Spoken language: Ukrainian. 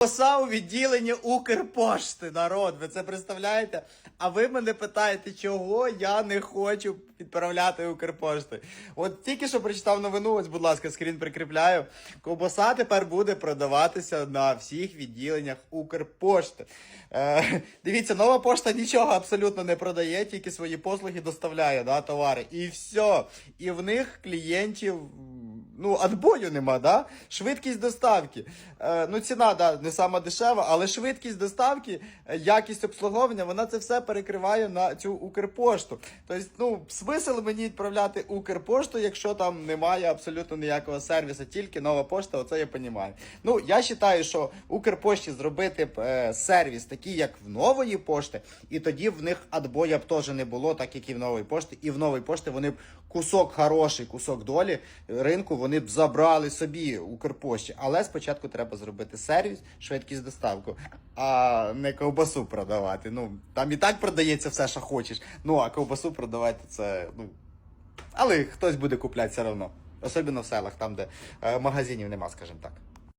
Коса у відділенні Укрпошти, народ, ви це представляєте? А ви мене питаєте, чого я не хочу відправляти Укрпошти. От тільки що прочитав новину, ось, будь ласка, скрін прикріпляю. Ковбаса тепер буде продаватися на всіх відділеннях Укрпошти. Е, дивіться, нова пошта нічого абсолютно не продає, тільки свої послуги доставляє, да, товари. І все. І в них клієнтів ну, отбою нема, да? Швидкість доставки. Е, ну, ціна, да, не сама дешева, але швидкість доставки, е, якість обслуговування, вона це все перекриває на цю Укрпошту. Тобто, ну, смисл мені відправляти Укрпошту, якщо там немає абсолютно ніякого сервісу, тільки нова пошта, оце я розумію. Ну, я вважаю, що Укрпошті зробити е, сервіс такий, як в нової пошти, і тоді в них отбоя б теж не було, так як і в нової пошти. І в нової пошти вони б кусок хороший, кусок долі ринку вони б забрали собі Укрпошті. Але спочатку треба зробити сервіс, швидкість доставку, а не ковбасу продавати. Ну там і так продається все, що хочеш. Ну а ковбасу продавати це ну. Але хтось буде купляти все одно. Особливо в селах, там, де е, магазинів нема, скажімо так.